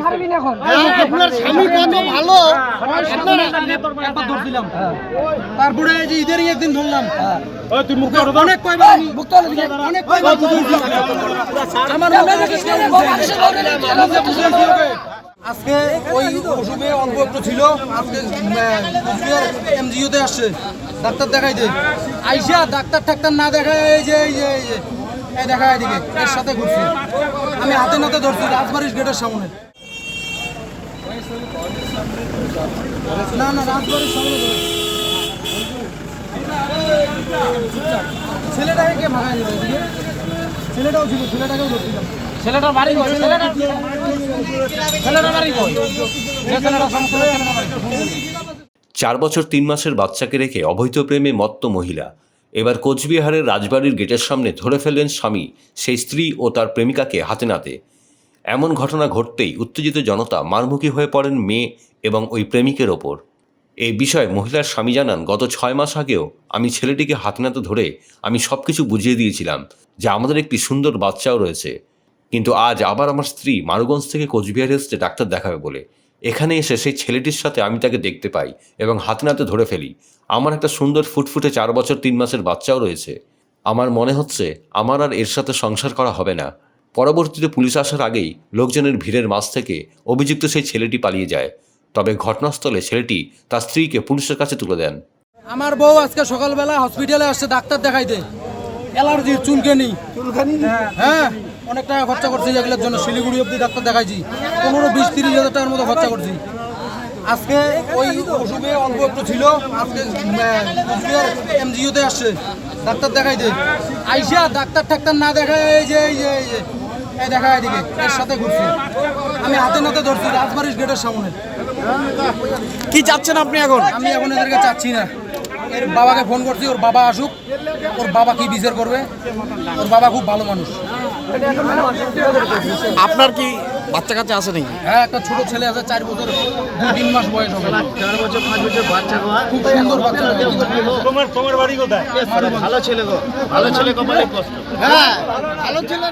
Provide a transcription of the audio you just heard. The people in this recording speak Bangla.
ছাড়বি না এখন। হ্যাঁ, আপনার স্বামী কত ভালো। তারপরে এই যে ঈদের একদিন ধরলাম। তুই মুখ অনেক কয়বার আমি মুক্ত অনেক কয়বার আমার আজকে ওই অসুখে অল্প একটু ছিল। আজকে এমজিওতে আসছে। ডাক্তার দেখাইতে আইসা ডাক্তার টাক্তার না দেখায় এই যে এই যে এই যে। এই দেখা এদিকে এর সাথে ঘুরছে। আমি হাতে নাতে ধরছি রাজবাড়ির গেটের সামনে। না না রাজবাড়ির সামনে ছেলেটাকে কে ভাগাই দিল এদিকে? ছেলেটাও ছিল ছেলেটাকেও ধরছিলাম ছেলেটার বাড়ি কই? ছেলেটা ছেলেটার বাড়ি কই? যে সমস্যা ছেলেটার বাড়ি চার বছর তিন মাসের বাচ্চাকে রেখে অবৈধ প্রেমে মত্ত মহিলা। এবার কোচবিহারের রাজবাড়ির গেটের সামনে ধরে ফেললেন স্বামী সেই স্ত্রী ও তার প্রেমিকাকে হাতে নাতে। এমন ঘটনা ঘটতেই উত্তেজিত জনতা মারমুখী হয়ে পড়েন মেয়ে এবং ওই প্রেমিকের ওপর। এই বিষয়ে মহিলার স্বামী জানান, গত ছয় মাস আগেও আমি ছেলেটিকে হাত নাতে ধরে আমি সব কিছু বুঝিয়ে দিয়েছিলাম যে আমাদের একটি সুন্দর বাচ্চাও রয়েছে। কিন্তু আজ আবার আমার স্ত্রী মারুগঞ্জ থেকে কোচবিহার এসছে ডাক্তার দেখাবে বলে। এখানে এসে সেই ছেলেটির সাথে আমি তাকে দেখতে পাই এবং হাতে নাতে ধরে ফেলি। আমার একটা সুন্দর ফুটফুটে চার বছর তিন মাসের বাচ্চাও রয়েছে। আমার মনে হচ্ছে আমার আর এর সাথে সংসার করা হবে না। পরবর্তীতে পুলিশ আসার আগেই লোকজনের ভিড়ের মাঝ থেকে অভিযুক্ত সেই ছেলেটি পালিয়ে যায়। তবে ঘটনাস্থলে ছেলেটি তার স্ত্রীকে পুলিশের কাছে তুলে দেন। আমার বউ আজকে সকালবেলা হসপিটালে আসছে ডাক্তার দেখাইতে অ্যালার্জি চুলকানি। চুলকানি? হ্যাঁ অনেক টাকা খরচা করছি এগুলোর জন্য। শিলিগুড়ি অব্দি ডাক্তার দেখাইছি। পনেরো বিশ তিরিশ হাজার টাকার মতো খরচা করছি। আজকে ওই অসুখে অল্প একটু ছিল। আজকে এমজিওতে আসছে। ডাক্তার দেখাইতে আইসা ডাক্তার টাক্তার না দেখায় এই যে এই যে। এই দেখা এদিকে এর সাথে ঘুরছে। আমি হাতে নাতে ধরছি রাজবাড়ির গেটের সামনে। কি চাচ্ছেন আপনি এখন? আমি এখন এদেরকে চাচ্ছি না। এর বাবাকে ফোন করছি ওর বাবা আসুক ওর বাবা কি বিচার করবে? ওর বাবা খুব ভালো মানুষ। আপনার কি বাচ্চা কাচ্চা আছে নাকি? হ্যাঁ একটা ছোট ছেলে আছে চার বছর দু তিন মাস বয়স হবে। চার বছর পাঁচ বছর বাচ্চা হওয়া খুব সুন্দর বাচ্চা তোমার তোমার বাড়ি কোথায়? ভালো ছেলে গো ভালো ছেলে কপালে কষ্ট। হ্যাঁ ভালো ছেলে।